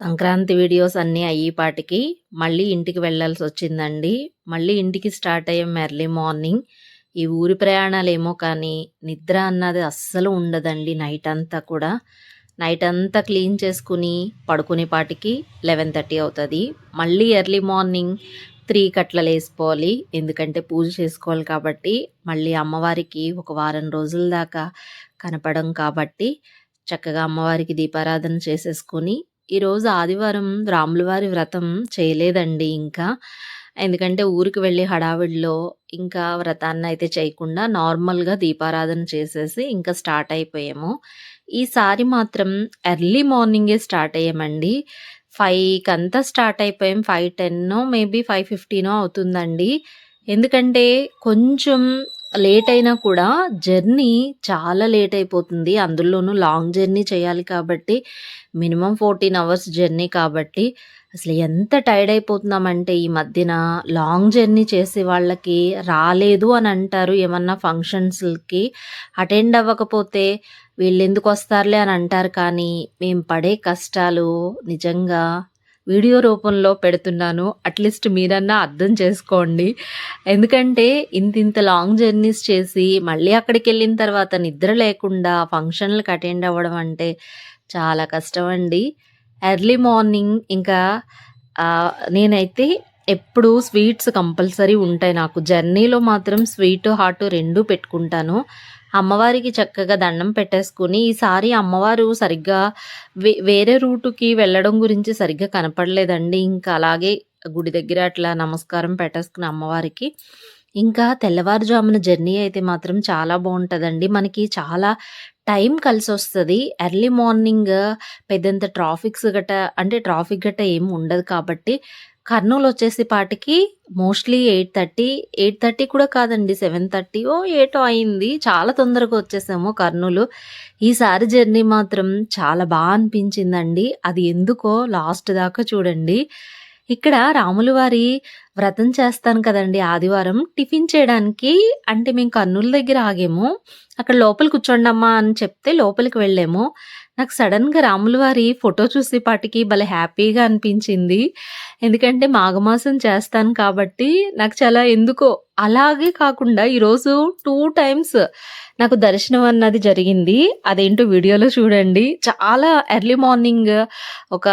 Sankranti videos అన్నీ అయ్యేపాటికి మళ్ళీ ఇంటికి వెళ్ళాల్సి వచ్చిందండి. మళ్ళీ ఇంటికి స్టార్ట్ అయ్యాం ఎర్లీ మార్నింగ్. ఈ ఊరి ప్రయాణాలేమో కానీ నిద్ర అన్నది అస్సలు ఉండదండి నైట్ అంతా కూడా. నైట్ అంతా క్లీన్ చేసుకుని పడుకునేపాటికి లెవెన్ థర్టీ అవుతుంది. మళ్ళీ ఎర్లీ మార్నింగ్ త్రీ కట్లలు వేసుకోవాలి. ఎందుకంటే పూజ చేసుకోవాలి కాబట్టి మళ్ళీ అమ్మవారికి ఒక వారం రోజుల దాకా కనపడం కాబట్టి చక్కగా అమ్మవారికి దీపారాధన చేసేసుకొని ఈరోజు ఆదివారం రాములవారి వ్రతం చేయలేదండి ఇంకా. ఎందుకంటే ఊరికి వెళ్ళి హడావిడిలో ఇంకా వ్రతాన్ని అయితే చేయకుండా నార్మల్గా దీపారాధన చేసేసి ఇంకా స్టార్ట్ అయిపోయాము. ఈసారి మాత్రం ఎర్లీ మార్నింగే స్టార్ట్ అయ్యామండి. ఫైవ్కి అంతా స్టార్ట్ అయిపోయాం. ఫైవ్ టెన్నో మేబీ ఫైవ్ ఫిఫ్టీనో అవుతుందండి. ఎందుకంటే కొంచెం లేట్ అయినా కూడా జర్నీ చాలా లేట్ అయిపోతుంది అందులోనూ లాంగ్ జర్నీ చేయాలి కాబట్టి మినిమం ఫోర్టీన్ అవర్స్ జర్నీ కాబట్టి అసలు ఎంత టైర్డ్ అయిపోతున్నామంటే ఈ మధ్యన లాంగ్ జర్నీ చేసే వాళ్ళకి రాలేదు అని అంటారు ఏమన్నా ఫంక్షన్స్కి. అటెండ్ అవ్వకపోతే వీళ్ళు ఎందుకు వస్తారులే అని అంటారు కానీ మేము పడే కష్టాలు నిజంగా వీడియో రూపంలో పెడుతున్నాను. అట్లీస్ట్ మీరన్నా అర్థం చేసుకోండి. ఎందుకంటే ఇంత ఇంత లాంగ్ జర్నీస్ చేసి మళ్ళీ అక్కడికి వెళ్ళిన తర్వాత నిద్ర లేకుండా ఫంక్షన్లకు అటెండ్ అవ్వడం అంటే చాలా కష్టం అండి ఎర్లీ మార్నింగ్ ఇంకా నేనైతే ఎప్పుడు స్వీట్స్ కంపల్సరీ ఉంటాయి. నాకు జర్నీలో మాత్రం స్వీట్ హాట్ రెండు పెట్టుకుంటాను. అమ్మవారికి చక్కగా దండం పెట్టేసుకుని ఈసారి అమ్మవారు సరిగ్గా వే వేరే రూటుకి వెళ్ళడం గురించి సరిగ్గా కనపడలేదండి. ఇంకా అలాగే గుడి దగ్గర అట్లా నమస్కారం పెట్టేసుకుని అమ్మవారికి. ఇంకా తెల్లవారుజామున జర్నీ అయితే మాత్రం చాలా బాగుంటుందండి. మనకి చాలా టైం కలిసి వస్తుంది ఎర్లీ మార్నింగ్ పెద్దంత ట్రాఫిక్స్ గట్ట అంటే ట్రాఫిక్ గట్ట ఏమి ఉండదు కాబట్టి కర్నూలు వచ్చేసి పాటికి mostly eight thirty eight thirty కూడా కాదండి సెవెన్ థర్టీ ఓ ఏటో అయింది. చాలా తొందరగా వచ్చేసాము కర్నూలు. ఈసారి జర్నీ మాత్రం చాలా బాగా అనిపించిందండి. అది ఎందుకో లాస్ట్ దాకా చూడండి. ఇక్కడ రాములు వారి వ్రతం చేస్తాను కదండి ఆదివారం. టిఫిన్ చేయడానికి అంటే మేము కర్నూలు దగ్గర ఆగాము. అక్కడ లోపల కూర్చోండమ్మా అని చెప్తే లోపలికి వెళ్ళాము. నాకు సడన్గా రాముల వారి ఫోటో చూసేపాటికి భలే హ్యాపీగా అనిపించింది. ఎందుకంటే మాఘమాసం చేస్తాను కాబట్టి నాకు చాలా ఎందుకో అలాగే కాకుండా ఈరోజు టూ టైమ్స్ నాకు దర్శనం అన్నది జరిగింది. అదేంటో వీడియోలో చూడండి. చాలా ఎర్లీ మార్నింగ్ ఒక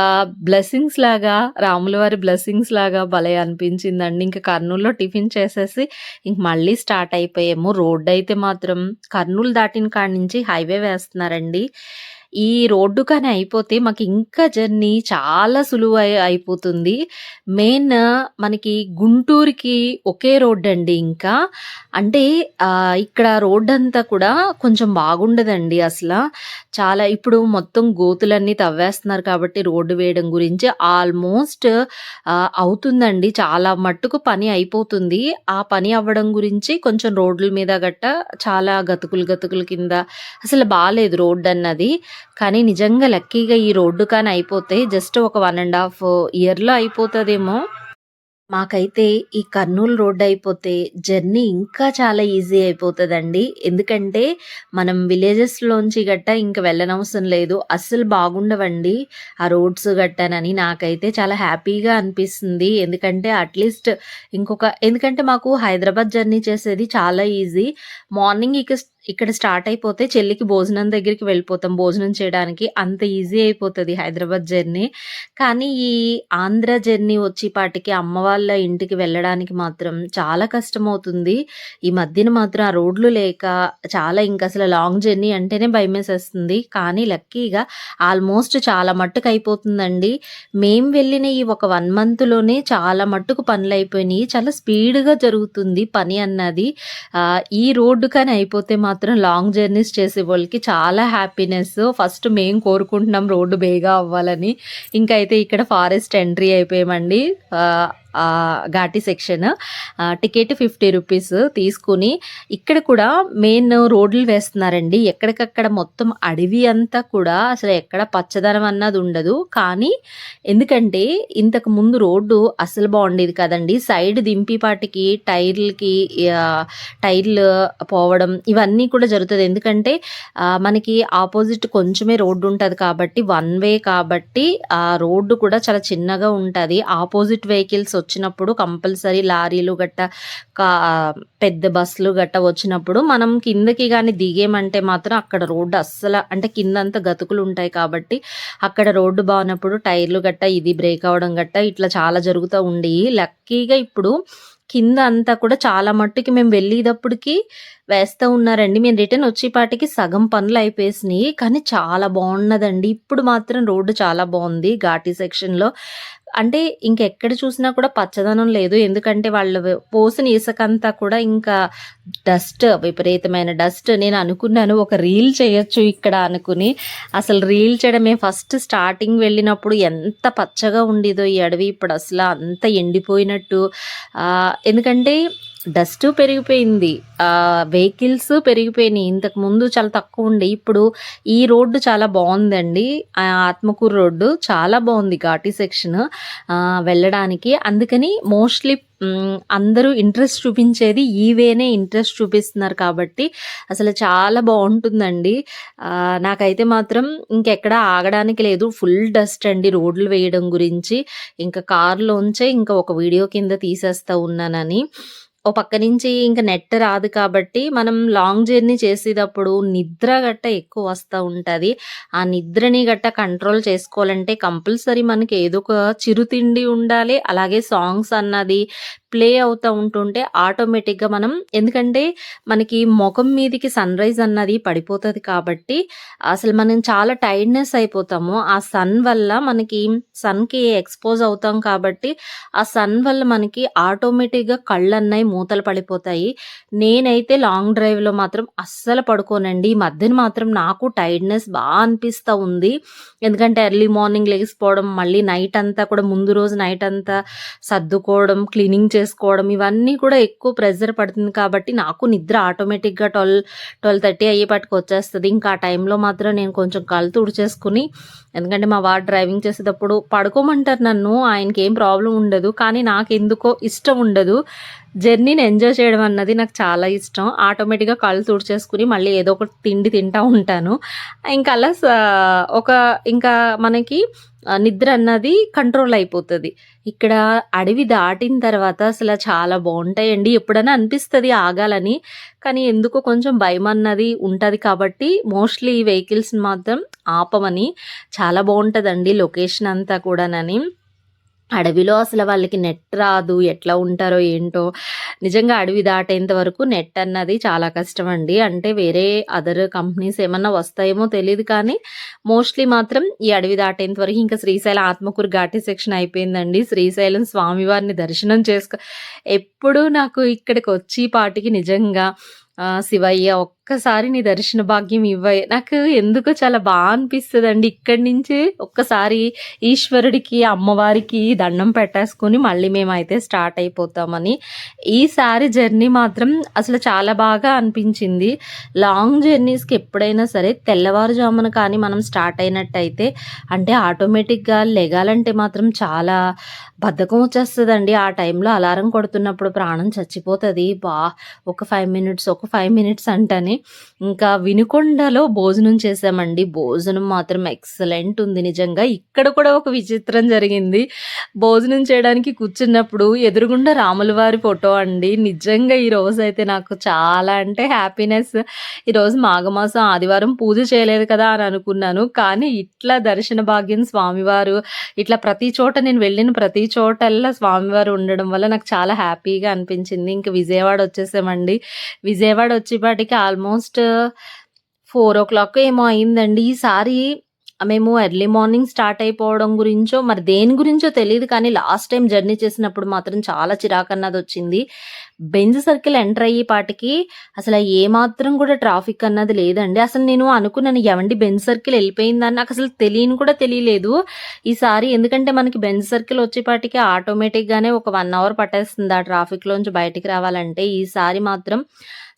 బ్లెస్సింగ్స్ లాగా రాముల వారి బ్లెస్సింగ్స్ లాగా భలే అనిపించిందండి. ఇంకా కర్నూలులో టిఫిన్ చేసేసి ఇంక మళ్ళీ స్టార్ట్ అయిపోయాము. రోడ్ అయితే మాత్రం కర్నూలు దాటిన కాడి నుంచి హైవే వేస్తున్నారండి. ఈ రోడ్డు కానీ అయిపోతే మాకు ఇంకా జర్నీ చాలా సులువు అయిపోతుంది. మెయిన్ మనకి గుంటూరుకి ఒకే రోడ్ అండి ఇంకా. అంటే ఇక్కడ రోడ్ అంతా కూడా కొంచెం బాగుండదండి అసలు. చాలా ఇప్పుడు మొత్తం గోతులన్నీ తవ్వేస్తున్నారు కాబట్టి రోడ్డు వేయడం గురించి ఆల్మోస్ట్ అవుతుందండి. చాలా మట్టుకు పని అయిపోతుంది. ఆ పని అవ్వడం గురించి కొంచెం రోడ్ల మీద గట్ట చాలా గతుకులు గతుకుల కింద అసలు బాగాలేదు రోడ్డు అన్నది కానీ నిజంగా లక్కీగా ఈ రోడ్డు కానీ అయిపోతే జస్ట్ ఒక వన్ అండ్ హాఫ్ ఇయర్లో అయిపోతుందేమో. మాకైతే ఈ కర్నూలు రోడ్ అయిపోతే జర్నీ ఇంకా చాలా ఈజీ అయిపోతుందండి. ఎందుకంటే మనం విలేజెస్లోంచి గట్ట ఇంకా వెళ్ళనవసరం లేదు. అస్సలు బాగుండవండి ఆ రోడ్స్ గట్టనని నాకైతే చాలా హ్యాపీగా అనిపిస్తుంది. ఎందుకంటే అట్లీస్ట్ ఇంకొక ఎందుకంటే మాకు హైదరాబాద్ జర్నీ చేసేది చాలా ఈజీ. మార్నింగ్ ఇక ఇక్కడ స్టార్ట్ అయిపోతే చెల్లికి భోజనం దగ్గరికి వెళ్ళిపోతాం. భోజనం చేయడానికి అంత ఈజీ అయిపోతుంది హైదరాబాద్ జర్నీ. కానీ ఈ ఆంధ్ర జర్నీ వచ్చేపాటికి అమ్మ వాళ్ళ ఇంటికి వెళ్ళడానికి మాత్రం చాలా కష్టం అవుతుంది ఈ మధ్యన మాత్రం ఆ రోడ్లు లేక చాలా ఇంకా అసలు లాంగ్ జర్నీ అంటేనే భయమేసేస్తుంది కానీ లక్కీగా ఆల్మోస్ట్ చాలా మట్టుకు అయిపోతుందండి. మేం వెళ్ళిన ఈ ఒక వన్ మంత్లోనే చాలా మట్టుకు పనులు అయిపోయినాయి. చాలా స్పీడ్గా జరుగుతుంది పని అన్నది. ఈ రోడ్డు కానీ అయిపోతే మాత్రం మాత్రం లాంగ్ జర్నీస్ చేసే వాళ్ళకి చాలా హ్యాపీనెస్. ఫస్ట్ మేము కోరుకుంటున్నాం రోడ్డు బేగా అవ్వాలని. ఇంకైతే అయితే ఇక్కడ ఫారెస్ట్ ఎంట్రీ అయిపోయామండి. ఘాటి సెక్షన్. టికెట్ 50 రూపీస్ తీసుకొని ఇక్కడ కూడా మెయిన్ రోడ్లు వేస్తున్నారండి. ఎక్కడికక్కడ మొత్తం అడవి అంతా కూడా అసలు ఎక్కడ పచ్చదనం అన్నది ఉండదు. కానీ ఎందుకంటే ఇంతకు ముందు రోడ్డు అసలు బాగుండేది కదండీ. సైడ్ దింపిపాటికి టైర్‌లకి టైర్‌లు పోవడం ఇవన్నీ కూడా జరుగుతుంది ఎందుకంటే మనకి ఆపోజిట్ కొంచెమే రోడ్డు ఉంటుంది కాబట్టి వన్ వే కాబట్టి ఆ రోడ్డు కూడా చాలా చిన్నగా ఉంటుంది ఆపోజిట్ వెహికల్స్ వచ్చినప్పుడు కంపల్సరీ లారీలు గట్ట కా పెద్ద బస్సులు గట్ట వచ్చినప్పుడు మనం కిందకి కానీ దిగేమంటే మాత్రం అక్కడ రోడ్డు అస్సలు అంటే కిందంతా గతుకులు ఉంటాయి కాబట్టి అక్కడ రోడ్డు బాగున్నప్పుడు టైర్‌లు గట్టా ఇది బ్రేక్ అవ్వడం గట్టా ఇట్లా చాలా జరుగుతూ ఉండి లక్కీగా ఇప్పుడు కింద అంతా కూడా చాలా మట్టుకి మేము వెళ్ళేటప్పటికి వేస్తూ ఉన్నారండి. మేము రిటర్న్ వచ్చేపాటికి సగం పనులు అయిపోయినాయి కానీ చాలా బాగున్నదండి. ఇప్పుడు మాత్రం రోడ్డు చాలా బాగుంది ఘాటి సెక్షన్‌లో. అంటే ఇంకెక్కడ చూసినా కూడా పచ్చదనం లేదు. ఎందుకంటే వాళ్ళు పోసిన ఇసుకంతా కూడా ఇంకా డస్ట్ విపరీతమైన డస్ట్. నేను అనుకున్నాను ఒక రీల్ చేయొచ్చు ఇక్కడ అనుకుని. అసలు రీల్ చేయడమే ఫస్ట్ స్టార్టింగ్ వెళ్ళినప్పుడు ఎంత పచ్చగా ఉండేదో ఈ అడవి ఇప్పుడు అసలు అంత ఎండిపోయినట్టు ఎందుకంటే డస్ట్ పెరిగిపోయింది. వెహికల్స్ పెరిగిపోయినాయి. ఇంతకు ముందు చాలా తక్కువ ఉండే. ఇప్పుడు ఈ రోడ్డు చాలా బాగుందండి. ఆత్మకూరు రోడ్డు చాలా బాగుంది ఘాటి సెక్షన్ వెళ్ళడానికి. అందుకని మోస్ట్‌లీ అందరూ ఇంట్రెస్ట్ చూపించేది ఈ వేనే ఇంట్రెస్ట్ చూపిస్తున్నారు కాబట్టి అసలు చాలా బాగుంటుందండి. నాకైతే మాత్రం ఇంకెక్కడ ఆగడానికి లేదు. ఫుల్ డస్ట్ అండి రోడ్లు వేయడం గురించి. ఇంకా కారులోంచే ఇంకా ఒక వీడియో కింద తీసేస్తా ఉన్నానని. ఓ పక్క నుంచి ఇంక నెట్ రాదు కాబట్టి మనం లాంగ్ జర్నీ చేసేటప్పుడు నిద్ర గట్టా ఎక్కువ వస్తూ ఉంటుంది ఆ నిద్రని గట్ట కంట్రోల్ చేసుకోవాలంటే కంపల్సరీ మనకి ఏదో ఒక చిరుతిండి ఉండాలి. అలాగే సాంగ్స్ అన్నది ప్లే అవుతూ ఉంటుంటే ఆటోమేటిక్‌గా మనం ఎందుకంటే మనకి ముఖం మీదకి సన్ రైజ్ అన్నది పడిపోతుంది కాబట్టి అసలు మనం చాలా టైర్డ్‌నెస్ అయిపోతాము. ఆ సన్ వల్ల మనకి సన్‌కి ఎక్స్‌పోజ్ అవుతాం కాబట్టి ఆ సన్ వల్ల మనకి ఆటోమేటిక్‌గా కళ్ళన్నయి మూతలు పడిపోతాయి. నేనైతే లాంగ్ డ్రైవ్‌లో మాత్రం అస్సలు పడుకోనండి. ఈ మధ్యన మాత్రం నాకు టైర్డ్‌నెస్ బాగా అనిపిస్తూ ఉంది. ఎందుకంటే ఎర్లీ మార్నింగ్ లేచిపోవడం మళ్ళీ నైట్ అంతా కూడా ముందు రోజు నైట్ అంతా సర్దుకోవడం, క్లీనింగ్ చేసుకోవడం ఇవన్నీ కూడా ఎక్కువ ప్రెజర్ పడుతుంది కాబట్టి నాకు నిద్ర ఆటోమేటిక్‌గా ట్వెల్వ్ ట్వెల్వ్ థర్టీ అయ్యే పట్టుకు వచ్చేస్తుంది ఇంకా ఆ టైంలో మాత్రం నేను కొంచెం కళ్ళు తుడిచేసుకుని ఎందుకంటే మా వాడు డ్రైవింగ్ చేసేటప్పుడు పడుకోమంటారు నన్ను. ఆయనకి ఏం ప్రాబ్లం ఉండదు. కానీ నాకు ఎందుకో ఇష్టం ఉండదు. జర్నీని ఎంజాయ్ చేయడం అన్నది నాకు చాలా ఇష్టం. ఆటోమేటిక్‌గా కళ్ళు తుడిచేసుకుని మళ్ళీ ఏదో ఒకటి తిండి తింటూ ఉంటాను. ఇంకా అలా ఒక ఇంకా మనకి నిద్ర అన్నది కంట్రోల్ అయిపోతుంది ఇక్కడ అడవి దాటిన తర్వాత అసలు చాలా బాగుంటాయండి ఎప్పుడైనా అనిపిస్తుంది ఆగాలని. కానీ ఎందుకో కొంచెం భయం అన్నది ఉంటుంది కాబట్టి మోస్ట్‌లీ ఈ వెహికల్స్‌ని మాత్రం ఆపమని. చాలా బాగుంటుందండి లొకేషన్ అంతా కూడానని. అడవిలో అసలు వాళ్ళకి నెట్ రాదు. ఎట్లా ఉంటారో ఏంటో. నిజంగా అడవి దాటేంత వరకు నెట్ అన్నది చాలా కష్టం అండి అంటే వేరే అదర్ కంపెనీస్ ఏమన్నా వస్తాయేమో తెలియదు కానీ మోస్ట్‌లీ మాత్రం ఈ అడవి దాటేంత వరకు ఇంకా శ్రీశైలం ఆత్మకూరు ఘాటి సెక్షన్ అయిపోయిందండి. శ్రీశైలం స్వామివారిని దర్శనం చేసుకో ఎప్పుడు నాకు ఇక్కడికి వచ్చి పాటికి నిజంగా శివయ్య ఒక్కసారి నీ దర్శన భాగ్యం ఇవ్వయ్య నాకు ఎందుకో చాలా బాగా అనిపిస్తుంది అండి ఇక్కడి నుంచి ఒక్కసారి ఈశ్వరుడికి, అమ్మవారికి దండం పెట్టేసుకొని మళ్ళీ మేమైతే స్టార్ట్ అయిపోతామని. ఈసారి జర్నీ మాత్రం అసలు చాలా బాగా అనిపించింది. లాంగ్ జర్నీస్‌కి ఎప్పుడైనా సరే తెల్లవారుజామున కానీ మనం స్టార్ట్ అయినట్టయితే అంటే ఆటోమేటిక్‌గా లెగాలంటే మాత్రం చాలా బద్ధకం వచ్చేస్తుందండి ఆ టైంలో అలారం కొడుతున్నప్పుడు ప్రాణం చచ్చిపోతుంది బా ఒక ఫైవ్ మినిట్స్, ఒక ఫైవ్ మినిట్స్ అంటని. ఇంకా వినుకొండలో భోజనం చేశామండి. భోజనం మాత్రం ఎక్సలెంట్ ఉంది నిజంగా. ఇక్కడ కూడా ఒక విచిత్రం జరిగింది. భోజనం చేయడానికి కూర్చున్నప్పుడు ఎదురుగుండా రాములవారి ఫోటో అండి. నిజంగా ఈరోజైతే నాకు చాలా అంటే హ్యాపీనెస్. ఈరోజు మాఘమాసం ఆదివారం పూజ చేయలేదు కదా అని అనుకున్నాను. కానీ ఇట్లా దర్శన భాగ్యం స్వామివారు ఇట్లా ప్రతి చోట నేను వెళ్ళిన ప్రతి చోటల్లా స్వామివారు ఉండడం వల్ల నాకు చాలా హ్యాపీగా అనిపించింది. ఇంకా విజయవాడ వచ్చేసామండి. విజయవాడ వచ్చేపాటికి ఆల్మోస్ట్ 4:00 ఏమో అయిందండి. ఈసారి మేము ఎర్లీ మార్నింగ్ స్టార్ట్ అయిపోవడం గురించో మరి దేని గురించో తెలియదు కానీ లాస్ట్ టైం జర్నీ చేసినప్పుడు మాత్రం చాలా చిరాకన్నది వచ్చింది బెంజ్ సర్కిల్ ఎంటర్ అయ్యే పాటికి అసలు ఏ మాత్రం కూడా ట్రాఫిక్ అన్నది లేదండి. అసలు నేను అనుకున్నాను ఎవండి బెంజ్ సర్కిల్ వెళ్ళిపోయిందని? నాకు అసలు తెలియని కూడా తెలియలేదు. ఈసారి ఎందుకంటే మనకి బెంజ్ సర్కిల్ వచ్చేపాటికి ఆటోమేటిక్గానే ఒక వన్ అవర్ పట్టేస్తుంది ఆ ట్రాఫిక్లోంచి బయటికి రావాలంటే. ఈసారి మాత్రం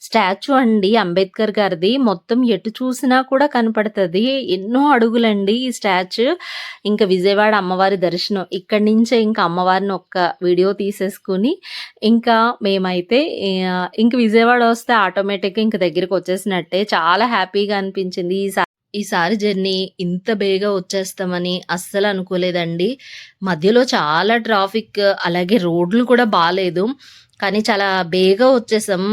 స్టాచ్యూ అండి అంబేద్కర్ గారిది. మొత్తం ఎటు చూసినా కూడా కనపడుతుంది. ఎన్నో అడుగులండి ఈ స్టాచ్యూ ఇంకా విజయవాడ అమ్మవారి దర్శనం. ఇక్కడి నుంచే ఇంకా అమ్మవారిని ఒక్క వీడియో తీసేసుకుని ఇంకా మేము అయితే ఇంక విజయవాడ వస్తే ఆటోమేటిక్గా ఇంక దగ్గరికి వచ్చేసినట్టే. చాలా హ్యాపీగా అనిపించింది. ఈసారి ఈసారి జర్నీ ఇంత బేగా వచ్చేస్తామని అస్సలు అనుకోలేదండి. మధ్యలో చాలా ట్రాఫిక్ అలాగే రోడ్లు కూడా బాగాలేదు కానీ చాలా బేగా వచ్చేసాం.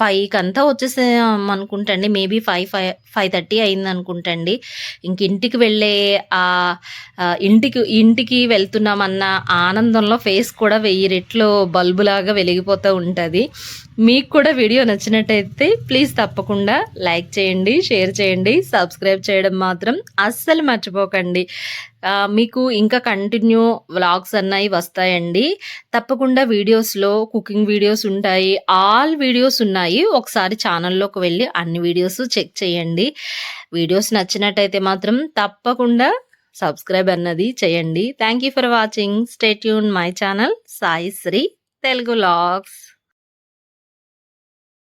ఫైవ్కి అంతా వచ్చేసాం అనుకుంటండి. Maybe five five five thirty అయింది అనుకుంటండి. ఇంక ఇంటికి వెళ్ళే ఆ ఇంటికి ఇంటికి వెళ్తున్నామన్న ఆనందంలో ఫేస్ కూడా వెయ్యి రెట్లు బల్బులాగా వెలిగిపోతూ ఉంటుంది. మీకు కూడా వీడియో నచ్చినట్టయితే ప్లీజ్ తప్పకుండా లైక్ చేయండి షేర్ చేయండి సబ్స్క్రైబ్ చేయడం మాత్రం అస్సలు మర్చిపోకండి. మీకు ఇంకా కంటిన్యూ వ్లాగ్స్ అన్నవి వస్తాయండి. తప్పకుండా వీడియోస్లో కుకింగ్ వీడియోస్ ఉంటాయి. ఆల్ వీడియోస్ ఉన్నాయి. ఒకసారి ఛానల్లోకి వెళ్ళి అన్ని వీడియోస్ చెక్ చేయండి. వీడియోస్ నచ్చినట్టయితే మాత్రం తప్పకుండా సబ్స్క్రైబ్ అన్నది చేయండి. Thank you for watching stay tuned my channel Sai Sri Telugu vlogs